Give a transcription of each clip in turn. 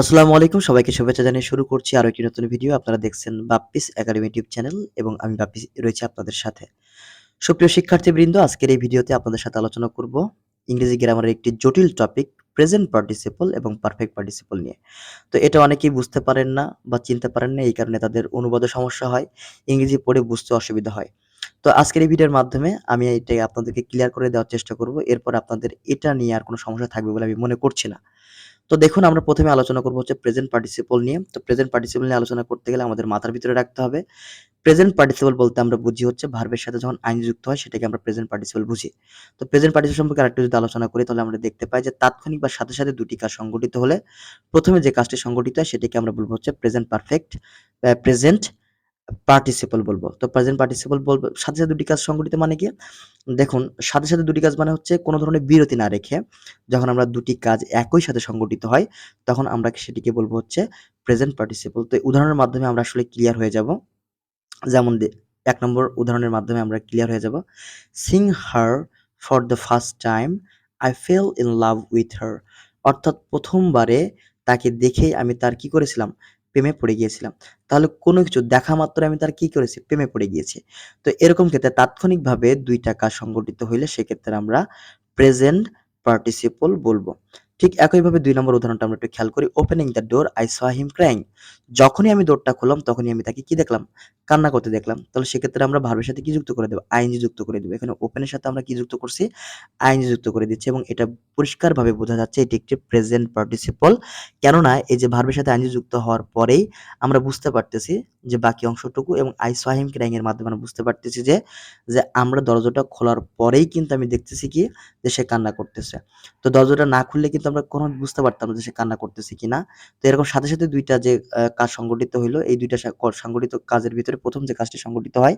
আসসালামু আলাইকুম, সবাইকে শুভেচ্ছা জানিয়ে শুরু করছি আরও একটি নতুন ভিডিও আপনারা দেখছেন বাপ্পিস একাডেমি ইউটিউব চ্যানেল এবং আমি বাপ্পিস রয়েছে আপনাদের সাথে। সুপ্রিয় শিক্ষার্থীবৃন্দ, আজকের এই ভিডিওতে আপনাদের সাথে আলোচনা করব ইংরেজি গ্রামারের একটি জটিল টপিক প্রেজেন্ট পার্টিসিপল এবং পারফেক্ট পার্টিসিপল নিয়ে। তো এটা অনেকেই বুঝতে পারেন না বা চিনতে পারেন না, এই কারণে তাদের অনুবাদে সমস্যা হয়, ইংরেজি পড়ে বুঝতে অসুবিধা হয়। তো আজকের এই ভিডিওর মাধ্যমে আমি এটাই আপনাদেরকে ক্লিয়ার করে দেওয়ার চেষ্টা করব। এরপর আপনাদের এটা নিয়ে আর কোনো সমস্যা থাকবে বলে আমি মনে করছি না। তো দেখুন, আমরা প্রথমে আলোচনা করব হচ্ছে প্রেজেন্ট পার্টিসিপল নিয়ে। তো প্রেজেন্ট পার্টিসিপল নিয়ে আলোচনা করতে গেলে আমাদের মাথার ভিতরে রাখতে হবে। প্রেজেন্ট পার্টিসিপল বলতে আমরা বুঝি হচ্ছে ভার্বের সাথে যখন আইন যুক্ত হয়, সেটাকে আমরা প্রেজেন্ট পার্টিসিপল বুঝি। তো প্রেজেন্ট পার্টিসিপল সম্পর্কে আরেকটু যদি আলোচনা করি, তাহলে আমরা দেখতে পাই যে তাৎক্ষণিক বা সাথে সাথে দুটি কাজ সংগঠিত হলে প্রথমে যে কাজটি সংগঠিত হয়, সেটাকে আমরা বলব হচ্ছে প্রেজেন্ট পারফেক্ট প্রেজেন্ট পার্টিসিপল বলব। তো প্রেজেন্ট পার্টিসিপল বলব, সাথে সাথে দুটি কাজ সংগঠিত মানে কি? দেখুন, সাথে সাথে দুটি কাজ মানে হচ্ছে কোনো ধরনের বিরতি না রেখে যখন আমরা দুটি কাজ একই সাথে সংগঠিত হয়, তখন আমরা সেটিকে বলব হচ্ছে প্রেজেন্ট পার্টিসিপল তো উদাহরণের মাধ্যমে আমরা আসলে ক্লিয়ার হয়ে যাব। যেমন এক নম্বর উদাহরণের মাধ্যমে আমরা ক্লিয়ার হয়ে যাব। Seeing her for the first time I fell in love with her অর্থাৎ প্রথমবারে তাকে দেখেই আমি তার কি করেছিলাম? প্রেমে পড়ে গিয়েছিলাম। তাহলে কোনো কিছু দেখা মাত্র আমি তার কি করেছি? প্রেমে পড়ে গিয়েছি। তো এরকম ক্ষেত্রে তাৎক্ষণিকভাবে দুই টাকা সংগঠিত হইলে সেক্ষেত্রে আমরা প্রেজেন্ট পার্টিসিপল বলব। ঠিক একইভাবে দুই নম্বর উদাহরণটা আমরা একটু খেয়াল করি। Opening the door I saw him crying যখনই আমি ডোরটা খুললাম, তখনই আমি তাকে কি দেখলাম? কান্না করতে দেখলাম। তাহলে সেক্ষেত্রে আমরা ভার্বের সাথে কি যুক্ত করে দেবো? আইনজি যুক্ত করে দেবো। এখানে ওপেনের সাথে আমরা কি যুক্ত করছি? আইনজি যুক্ত করে দিচ্ছি এবং এটা পরিষ্কারভাবে বোঝা যাচ্ছে এটি একটি প্রেজেন্ট পার্টিসিপল কেননা এই যে ভার্বের সাথে আইনজি যুক্ত হওয়ার পরেই আমরা বুঝতে পারতেছি যে বাকি অংশটুকু এবং আই স হিম ক্রাইং এর মাধ্যমে আমরা বুঝতে পারতেছি যে যে আমরা দরজাটা খোলার পরেই কিন্তু আমি দেখতেছি কি? যে সে কান্না করতেছে। তো দরজাটা না খুললে কিন্তু আমরা কোনো বুঝতে পারতাম যে সে কান্না করতেছে কিনা। তো এরকম সাথে সাথে দুইটা যে কাজ সংগঠিত হইল, এই দুইটা সংগঠিত কাজের ভিতরে প্রথম যে কাজটি সংগঠিত হয়,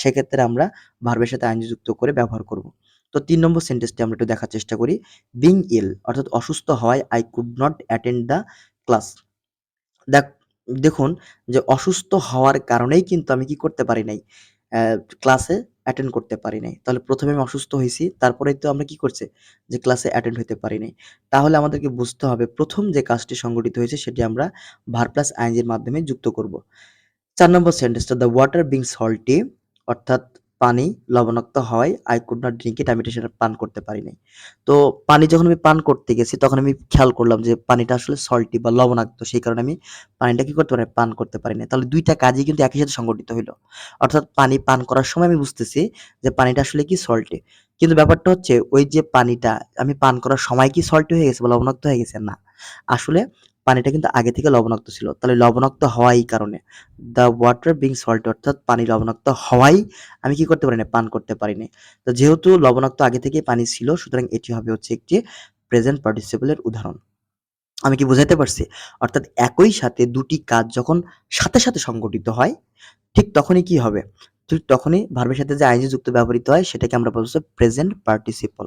সেক্ষেত্রে আমরা ভার্বের সাথে আইন যুক্ত করে ব্যবহার করব। তো তিন নম্বর সেন্টেন্সটি আমরা একটু দেখার চেষ্টা করি। বিং ইল, অর্থাৎ অসুস্থ হওয়ায় I could not attend the class. দেখ, দেখুন যে অসুস্থ হওয়ার কারণেই কিন্তু আমি কি করতে পারি নাই। ক্লাসে অ্যাটেন্ড করতে পারি নাই। তাহলে প্রথমে আমি অসুস্থ হয়েছি, তারপরে তো আমরা কি করছে? যে ক্লাসে অ্যাটেন্ড হতে পারি নাই। তাহলে আমাদেরকে বুঝতে হবে, প্রথম যে কাজটি সংগঠিত হয়েছে সেটি আমরা ভার প্লাস আইনজির মাধ্যমে যুক্ত করব। চার নম্বর সেন্টেন্সটা দ্য ওয়াটার বিং সল্টি অর্থাৎ পানি লবণাক্ত হওয়ায় I could not drink it আমি এটা সেটা পান করতে পারি নাই তো পানি যখন আমি পান করতে গেছি, তখন আমি খেয়াল করলাম যে পানিটা আসলে সল্টি বা লবণাক্ত, সেই কারণে আমি পানিটা কি করতে পারি পান করতে পারি না তাহলে দুইটা কাজই কিন্তু একই সাথে সংগঠিত হইল। অর্থাৎ পানি পান করার সময় আমি বুঝতেছি যে পানিটা আসলে কি সল্টি কিন্তু ব্যাপারটা হচ্ছে, ওই যে পানিটা আমি পান করার সময় কি সল্টি হয়ে গেছে বা লবণাক্ত হয়ে গেছে? না। আসলে পানিটা কিন্তু আগে থেকে লবণাক্ত ছিল। তাহলে লবণাক্ত হওয়াই কারণে। দ্য ওয়াটার বিং সল্ট অর্থাৎ পানি লবণাক্ত হওয়াই আমি কি করতে পারি না পান করতে পারি না তো যেহেতু লবণাক্ত আগে থেকে পানি ছিল, সুতরাং এটি হবে হচ্ছে একটি প্রেজেন্ট পার্টিসিপলের উদাহরণ। আমি কি বোঝাতে পারছি? অর্থাৎ একই সাথে দুটি কাজ যখন সাথে সাথে সংগঠিত হয়, ঠিক তখনই কি হবে? ঠিক তখনই ভার্বের সাথে যে আইনজি যুক্ত ব্যবহৃত হয়, সেটাকে আমরা বলছি প্রেজেন্ট পার্টিসিপল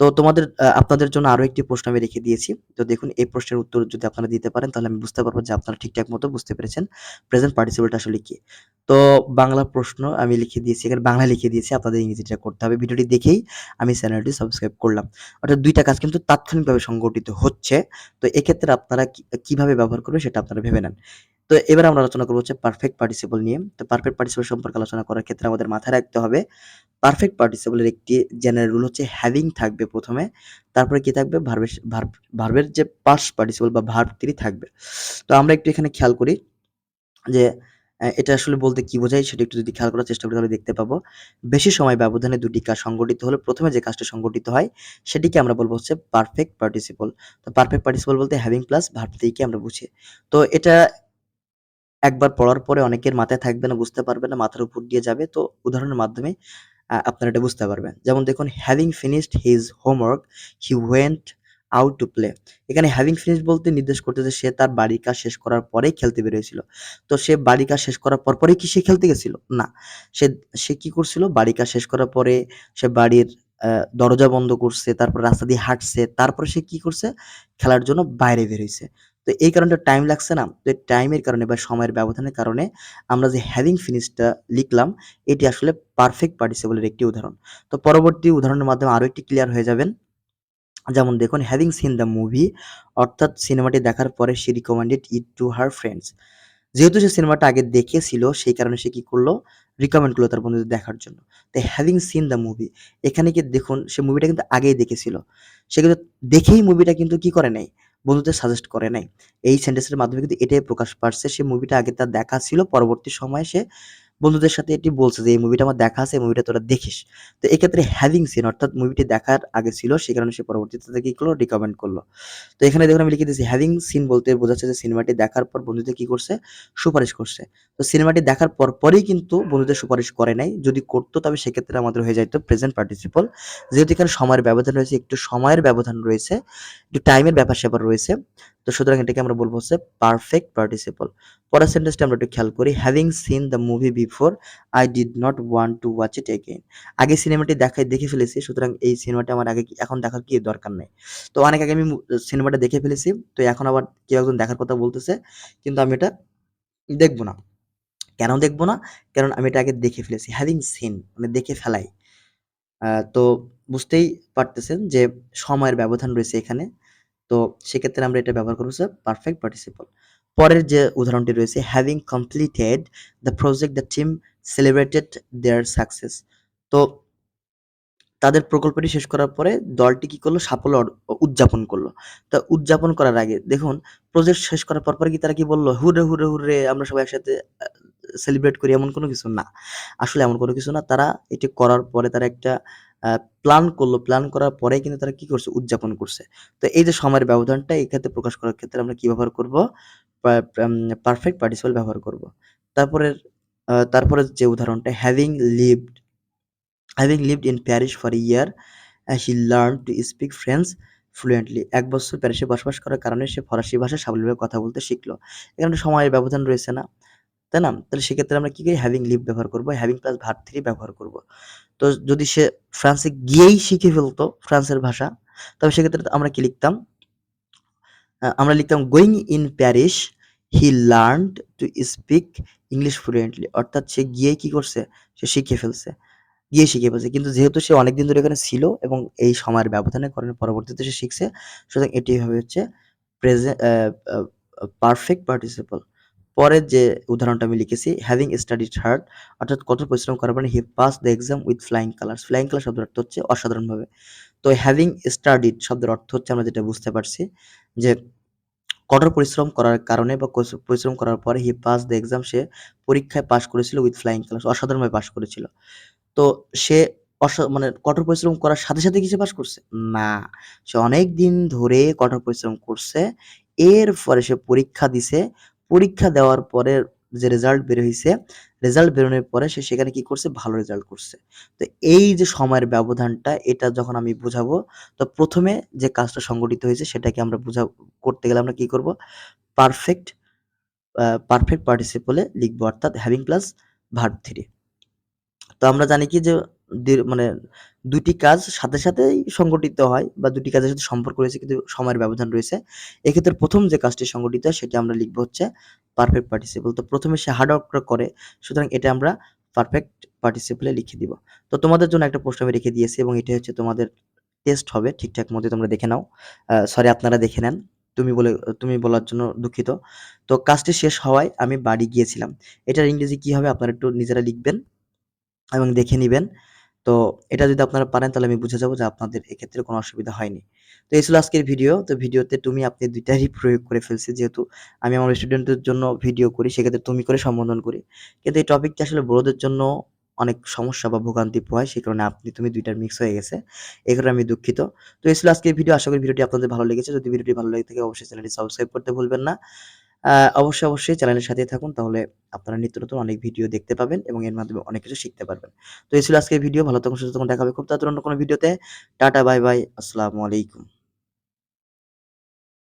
তো তোমাদের আপনাদের জন্য আরও একটি প্রশ্ন আমি রেখে দিয়েছি। তো দেখুন, এই প্রশ্নের উত্তর যদি আপনারা দিতে পারেন, তাহলে আমি বুঝতে পারব যে আপনারা ঠিকঠাক মতো বুঝতে পেরেছেন প্রেজেন্ট পার্টিসিপলটা আসলে কি। তো বাংলা প্রশ্ন আমি লিখে দিয়েছি, এখানে বাংলা লিখে দিয়েছি, আপনাদের ইংরেজিটা করতে হবে। ভিডিওটি দেখেই আমি চ্যানেলটি সাবস্ক্রাইব করলাম। অর্থাৎ দুইটা কাজ কিন্তু তাৎক্ষণিকভাবে সংগঠিত হচ্ছে। তো এক্ষেত্রে আপনারা কীভাবে ব্যবহার করবে সেটা আপনারা ভেবে নেন। তো এবার আমরা আলোচনা করব হচ্ছে পারফেক্ট পার্টিসিপল নিয়ে। তো পারফেক্ট পার্টিসিপল সম্পর্কে আলোচনা করার ক্ষেত্রে আমাদের মাথায় রাখতে হবে পারফেক্ট পার্টিসিপলের একটি জেনারেল রুল হচ্ছে হ্যাভিং থাকবে প্রথমে, তারপরে কি থাকবে? ভার্বের যে পার্স পার্টিসিপল বা ভার্ব থ্রি থাকবে। তো আমরা একটু এখানে খেয়াল করি যে এটা আসলে বলতে কি বোঝায় সেটা একটু যদি খেয়াল করার চেষ্টা করি তাহলে দেখতে পাবো। বেশি সময় ব্যবধানে দুটি কাজ সংগঠিত হলে প্রথমে যে কাজটা সংগঠিত হয় সেটিকে আমরা বলব হচ্ছে পারফেক্ট পার্টিসিপল তো পারফেক্ট পার্টিসিপল বলতে হ্যাভিং প্লাস ভার্ব থ্রিকে আমরা বুঝি। তো এটা একবার পড়ার পরে অনেকের মাথায় থাকবে না, বুঝতে পারবে না, মাথার উপর দিয়ে যাবে। তো উদাহরণের মাধ্যমে আপনারা এটা বুঝতে পারবেন। যেমন দেখুন having finished his homework he went out to play এখানে হ্যাভিং ফিনিশ বলতে নির্দেশ করতেছে সে তার বাড়ির কাজ শেষ করার পরেই খেলতে বেরিয়েছিল। তো সে বাড়ির কাজ শেষ করার পর পরেই কি সে খেলতে গেছিল? না। সে সে কি করছিল? বাড়ির কাজ শেষ করার পরে সে বাড়ির দরজা বন্ধ করছে, তারপর রাস্তা দিয়ে হাঁটছে, তারপরে সে কি করছে? খেলার জন্য বাইরে বেরিয়েছে তো এই কারণটা টাইম লাগছে না। তো টাইমের কারণে বা সময়ের ব্যবধানের কারণে আমরা যে হ্যাভিং ফিনিশটা লিখলাম, এটি আসলে পারফেক্ট পার্টিসিপলের একটি উদাহরণ। তো পরবর্তী উদাহরণের মাধ্যমে আরও একটি ক্লিয়ার হয়ে যাবেন। যেমন দেখুন হ্যাভিং সিন দ্য মুভি অর্থাৎ সিনেমাটি দেখার পরে she recommended it to her friends যেহেতু সে সিনেমাটা আগে দেখেছিল, সেই কারণে সে কী করল? রিকমেন্ড করল তার বন্ধুদের দেখার জন্য। তো হ্যাভিং সিন দ্য মুভি এখানে কি দেখুন, সে মুভিটা কিন্তু আগেই দেখেছিল। সে কিন্তু দেখেই মুভিটা কিন্তু কি করে নাই? বন্ধুদের সাজেস্ট করে নাই। এই সেন্টেন্সের মাধ্যমে কিন্তু এটাই প্রকাশ পাচ্ছে, সে মুভিটা আগে তার দেখা ছিল, পরবর্তী সময়ে সে বন্ধুদের সাথে এটি বলছে যে, এই মুভিটা আমার দেখা আছে, এই মুভিটা তোরা দেখিস। তো এক্ষেত্রে হ্যাভিং সিন অর্থাৎ মুভিটি দেখার আগে ছিল সেই কারণে সে পরবর্তীতে কি করল? রিকমেন্ড করল। তো এখানে দেখুন আমি লিখে দিয়েছি হ্যাভিং সিন বলতে বোঝাচ্ছে যে সিনেমাটি দেখার পর বন্ধুদের কি করছে? সুপারিশ করছে। তো সিনেমাটি দেখার পর পরেই কিন্তু বন্ধুদের সুপারিশ করে নাই। যদি করতো তবে সেক্ষেত্রে আমাদের হয়ে যাইতো প্রেজেন্ট পার্টিসিপল যেহেতু এখানে সময়ের ব্যবধান রয়েছে, একটু সময়ের ব্যবধান রয়েছে, একটু টাইমের ব্যাপার স্যাপার রয়েছে তো সুতরাং এটাকে আমরা বলব হচ্ছে পারফেক্ট পার্টিসিপল পরের সেন্টেন্সটা আমরা একটু খেয়াল করি। Having seen the movie before I did not want to watch it again আগে সিনেমাটি দেখাই দেখে ফেলেছি, সুতরাং এই সিনেমাটা আমার আগে এখন দেখার কি দরকার নেই। তো অনেক আগে আমি সিনেমাটা দেখে ফেলেছি, তো এখন আবার কেউ একজন দেখার কথা বলতেছে, কিন্তু আমি এটা দেখব না। কেন দেখব না? কারণ আমি এটা আগে দেখে ফেলেছি। হ্যাভিং সিন মানে দেখে ফেলাই। তো বুঝতেই পারতেছেন যে সময়ের ব্যবধান রয়েছে এখানে। তো সেক্ষেত্রে আমরা এটা ব্যবহার করব পারফেক্ট পার্টিসিপল পরের যে উদাহরণটি রয়েছে having completed the project the team celebrated their success তো তাদের প্রকল্পটি শেষ করার পরে দলটি কি করল? সাফল্য উদযাপন করল। তা উদযাপন করার আগে দেখুন প্রজেক্ট শেষ করার পর পরে কি তারা কি বলল? হুরে হুরে হুরে আমরা সবাই একসাথে সেলিব্রেট করি, এমন কোনো কিছু না। আসলে এমন কোনো কিছু না। তারা এটি করার পরে তারা একটা প্ল্যান করল প্ল্যান করার পরে কিন্তু তারা কি করছে? উদযাপন করছে। তো এই যে সময়ের ব্যবধানটা, এই ক্ষেত্রে প্রকাশ করার ক্ষেত্রে আমরা কি ব্যবহার করব? পারফেক্ট পার্টিসিপাল ব্যবহার করব। তারপরে তারপরে যে উদাহরণটা having lived having lived in Paris for year he learn to speak French fluently এক বছর প্যারিসে বসবাস করার কারণে সে ফরাসি ভাষায় সাবলীলভাবে কথা বলতে শিখলো। এখানে সময়ের ব্যবধান রয়েছে না, তাই না? তাহলে সেক্ষেত্রে আমরা কি করি? হ্যাভিং লিভ ব্যবহার করব। হ্যাভিং প্লাস ভার থ্রি ব্যবহার করব। তো যদি সে ফ্রান্সে গিয়েই শিখে ফেলতো ফ্রান্সের ভাষা, তবে সেক্ষেত্রে আমরা কি লিখতাম? আমরা লিখতাম going in Paris he learn to speak English fluently অর্থাৎ সে গিয়ে কি করছে? সে শিখে ফেলছে। গিয়ে শিখে ফেলছে। কিন্তু যেহেতু সে অনেকদিন ধরে এখানে ছিল এবং এই সময়ের ব্যবধানে কারণে পরবর্তীতে সে শিখছে, সুতরাং এটি হবে হচ্ছে প্রেজেন্ট পারফেক্ট পার্টিসিপল পরের যে উদাহরণটা আমি লিখেছি হ্যাভিং স্টাডিড হার্ড অর্থাৎ কঠোর পরিশ্রম করার পরে he pass the exam with flying colours flying colour শব্দের অর্থ হচ্ছে অসাধারণভাবে। তো হ্যাভিং স্টাডিড শব্দের অর্থ হচ্ছে আমরা যেটা বুঝতে পারছি যে কঠোর পরিশ্রম করার কারণে বা পরিশ্রম করার পরে হি পাস দ্য এক্সাম সে পরীক্ষায় পাশ করেছিল উইথ ফ্লাইং কালার্স অসাধারণভাবে পাশ করেছিল। তো সে মানে কঠোর পরিশ্রম করার সাথে সাথে কিছু পাশ করছে? না। সে অনেক দিন ধরে কঠোর পরিশ্রম করছে এর পরে সে পরীক্ষা দিছে পরীক্ষা দেওয়ার পরে যে রেজাল্ট বের হয়েছে রেজাল্ট বেরোনোর পরে সে সেখানে কি করছে? ভালো রেজাল্ট করছে। তো এই যে সময়ের ব্যবধানটা, এটা যখন আমি বুঝাবো, তো প্রথমে যে কাজটা সংগঠিত হয়েছে, সেটাকে আমরা বুঝা করতে গেলে আমরা কি করব? পারফেক্ট পারফেক্ট পার্টিসিপলে লিখব, অর্থাৎ হ্যাভিং প্লাস ভার্ব থ্রি তো আমরা জানি কি যে মানে দুটি কাজ সাথে সাথেই সংগঠিত হয় বা দুটি কাজের সাথে সম্পর্ক রয়েছে কিন্তু সময়ের ব্যবধান রয়েছে। এক্ষেত্রে প্রথম যে কাজটি সংগঠিত হয় সেটা আমরা লিখব হচ্ছে পারফেক্ট পার্টিসিপল তো প্রথমে সে হার্ড ওয়ার্ক করে, সুতরাং এটা আমরা পারফেক্ট পার্টিসিপলে লিখে দিব। তো তোমাদের জন্য একটা প্রশ্ন আমি রেখে দিয়েছি এবং এটা হচ্ছে তোমাদের টেস্ট হবে ঠিকঠাক মতো, তোমরা দেখে নাও। সরি আপনারা দেখে নেন। তুমি বলে, তুমি বলার জন্য দুঃখিত। তো কাজটি শেষ হওয়ায় আমি বাড়ি গিয়েছিলাম। এটার ইংরেজি কি হবে আপনারা একটু নিজেরা লিখবেন। এবং দেখে নিবেন। তো এটা যদি আপনারা পারেন, তাহলে আমি বুঝে যাব যে আপনাদের এক্ষেত্রে কোনো অসুবিধা হয়নি। তো এই ছিল আজকের ভিডিও। তো ভিডিওতে তুমি আপনি দুইটারই প্রয়োগ করে ফেলছি যেহেতু আমি আমার স্টুডেন্টদের জন্য ভিডিও করি, সেক্ষেত্রে তুমি করে সম্বোধন করি। কিন্তু এই টপিকটা আসলে বড়োদের জন্য অনেক সমস্যা বা ভোগান্তি পোহায়, সেই কারণে আপনি, তুমি দুইটার মিক্স হয়ে গেছে। এই কারণে আমি দুঃখিত। তো এই ছিল আজকের ভিডিও। আশা করি ভিডিওটি আপনাদের ভালো লেগেছে। যদি ভিডিওটি ভালো লেগে থাকে, অবশ্যই চ্যানেলটি সাবস্ক্রাইব করতে ভুলবেন না। অবশ্যই, অবশ্যই চ্যানেলের সাথে থাকুন। তাহলে আপনারা নিত্য নতুন অনেক ভিডিও দেখতে পাবেন এবং এর মাধ্যমে অনেক কিছু শিখতে পারবেন। তো এই ছিল আজকের ভিডিও। ভালো থাকুন, সুস্থ থাকুন। দেখা হবে খুব তাড়াতাড়ি অন্য কোনো ভিডিওতে। টাটা, বাই, বাই। আসসালামু আলাইকুম।